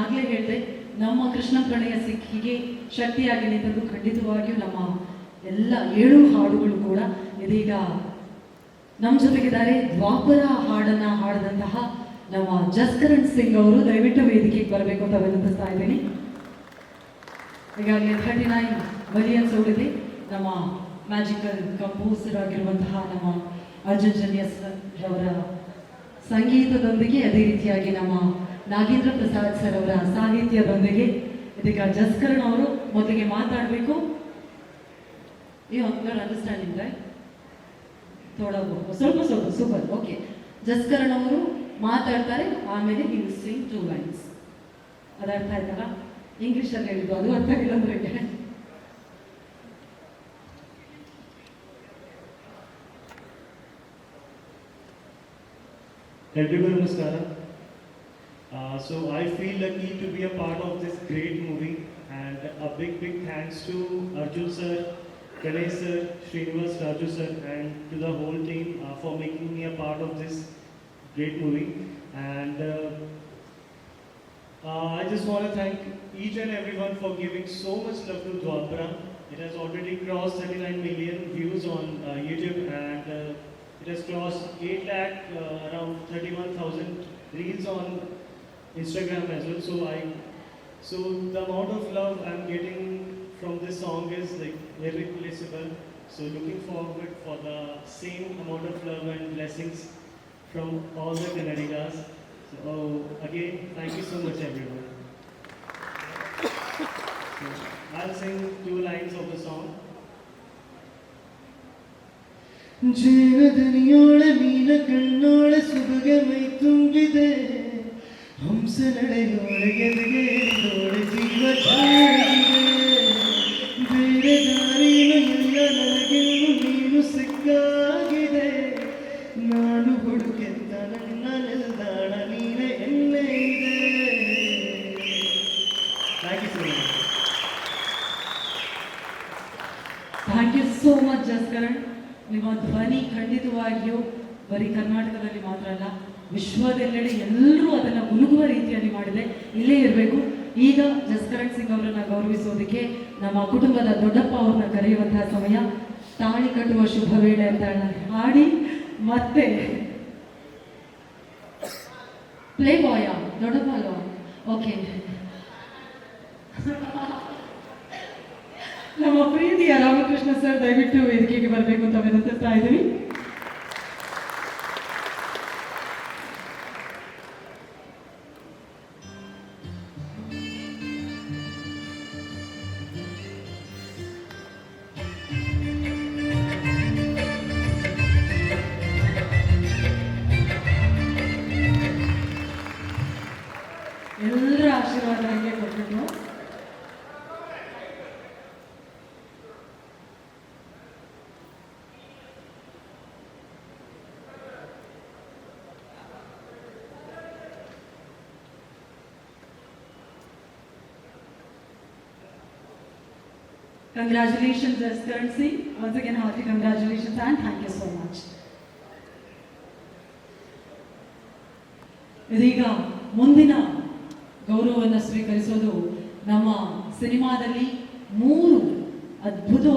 ಆಗ್ಲೇ ಹೇಳಿದೆ, ನಮ್ಮ ಕೃಷ್ಣ ಪ್ರಣಯ ಸಿಕ್ಕಿಗೆ ಶಕ್ತಿಯಾಗಿ ನಿಂತದ್ದು ಖಂಡಿತವಾಗಿಯೂ ನಮ್ಮ ಎಲ್ಲ ಏಳು ಹಾಡುಗಳು ಕೂಡ ಇದೀಗ ನಮ್ಮ ಜೊತೆಗಿದ್ದಾರೆ. ದ್ವಾಪರ ಹಾಡನ್ನ ಹಾಡದಂತಹ ನಮ್ಮ ಜಸ್ಕರಣ್ ಸಿಂಗ್ ಅವರು, ದಯವಿಟ್ಟು ವೇದಿಕೆಗೆ ಬರಬೇಕು ಅಂತ ವಿನಂತಿಸ್ತಾ ಇದ್ದೀನಿ. ಈಗಾಗಲೇ ಥರ್ಟಿ ನೈನ್ ಓಡಿದೆ ನಮ್ಮ ಮ್ಯಾಜಿಕಲ್ ಕಂಪೋಸರ್ ಆಗಿರುವಂತಹ ನಮ್ಮ ಅರ್ಜುನ್ ಜನ್ಯಸ್ ರವರ ಸಂಗೀತದೊಂದಿಗೆ ಅದೇ ರೀತಿಯಾಗಿ ನಮ್ಮ ನಾಗೇಂದ್ರ ಪ್ರಸಾದ್ ಸರ್ ಅವರ ಸಾಹಿತ್ಯದೊಂದಿಗೆ ಇದಕ್ಕೆ ಜಸ್ಕರಣ್ ಅವರು ಮೊದಲಿಗೆ ಮಾತಾಡಬೇಕು. ಯು ಯರ್ ಅಂಡರ್ಸ್ಟ್ಯಾಂಡಿಂಗ್ ರೈಟ್ ಸ್ವಲ್ಪ ಸ್ವಲ್ಪ ಸೂಪರ್ ಓಕೆ ಜಸ್ಕರಣ್ ಅವರು ಮಾತಾಡ್ತಾರೆ, ಆಮೇಲೆ ನೀವು ಸಿಂಗ್ ಟೂ ಲೈನ್ಸ್ ಅದು ಅರ್ಥ ಇಂಗ್ಲಿಷ್ ಅಲ್ಲಿ ಹೇಳಿದ್ದು ಅದು ಅರ್ಥ ಆಗಿಲ್ಲ ಅಂದ್ರೆ ನಮಸ್ಕಾರ. Uh, so I feel lucky to be a part of this great movie and a big big thanks to Arjun sir, Ganesh sir, Srinivas Raju sir and to the whole team uh, for making me a part of this great movie and uh, uh, I just want to thank each and everyone for giving so much love to Dwapara. It has already crossed 39 million views on uh, YouTube and uh, it has crossed 8 lakh, uh, around 31,000 reels on Instagram as well. So I, so the amount of love I'm getting from this song is like irreplaceable. So looking forward for the same amount of love and blessings from all the Canaries. So again, thank you so much, everyone. So, I'll sing two lines of the song. ജീവദനിയോളെ മീനക്കണ്ണോളെ സുഭഗമൈ തുമ്പിതേ ಮೈ ತುಂಬಿದೆ ಹಂಸ ನಡೆಯೋಳೆ ಎದೆಗೆ ಏರಿದೋಳೆ ಜೀವ ಬೇರೆ ದಾರಿನ ಎಲ್ಲ ನನಗೆಲ್ಲೂ ನೀನು ಸಿಕ್ಕಾಗಿದೆ ನಾನು ಹುಡುಕೆತ್ತ ನನ್ನ ನಿಲ್ದಾಣ ನೀನೆ ಎಲ್ಲೇ ಇದೆ. ಥ್ಯಾಂಕ್ ನಿಮ್ಮ ಧ್ವನಿ ಖಂಡಿತವಾಗಿಯೂ ಬರೀ ಕರ್ನಾಟಕದಲ್ಲಿ ಮಾತ್ರ ಅಲ್ಲ ವಿಶ್ವದೆಲ್ಲೆಡೆ ಎಲ್ಲರೂ ಅದನ್ನು ಮುಳುಗುವ ರೀತಿಯಲ್ಲಿ ಮಾಡಿದೆ ಇಲ್ಲೇ ಇರಬೇಕು. ಈಗ ಜಸ್ಕರಣ್ ಸಿಂಗ್ ಅವರನ್ನು ಗೌರವಿಸೋದಕ್ಕೆ ನಮ್ಮ ಕುಟುಂಬದ ದೊಡ್ಡಪ್ಪ ಅವ್ರನ್ನ ಕರೆಯುವಂತಹ ಸಮಯ. ತಾಳಿ ಕಟ್ಟುವ ಶುಭ ವೇಳೆ ಅಂತ ಹಾಡಿ. ಮತ್ತೆ ಪ್ಲೇ ಬಾಯ ದೊಡ್ಡಪ್ಪ ಅಲ್ವಾ? ಓಕೆ ನಮ್ಮ ಪ್ರೀತಿಯ ರಾಮಕೃಷ್ಣ ಸರ್ ದಯವಿಟ್ಟು ವೇದಿಕೆಗೆ ಬರಬೇಕು ಅಂತ ವಿನಂತಿಸ್ತಾ ಇದ್ದೀವಿ ಎಲ್ಲರ ಆಶೀರ್ವಾದ ಹಂಗೆ ಕೊಟ್ಬಿಟ್ಟು Congratulations, Jaskaran Singh. Once again, hearty congratulations and thank you so much. ಇದೀಗ ಮುಂದಿನ ಗೌರವವನ್ನು ಸ್ವೀಕರಿಸೋದು ನಮ್ಮ ಸಿನಿಮಾದಲ್ಲಿ ಮೂರು ಅದ್ಭುತ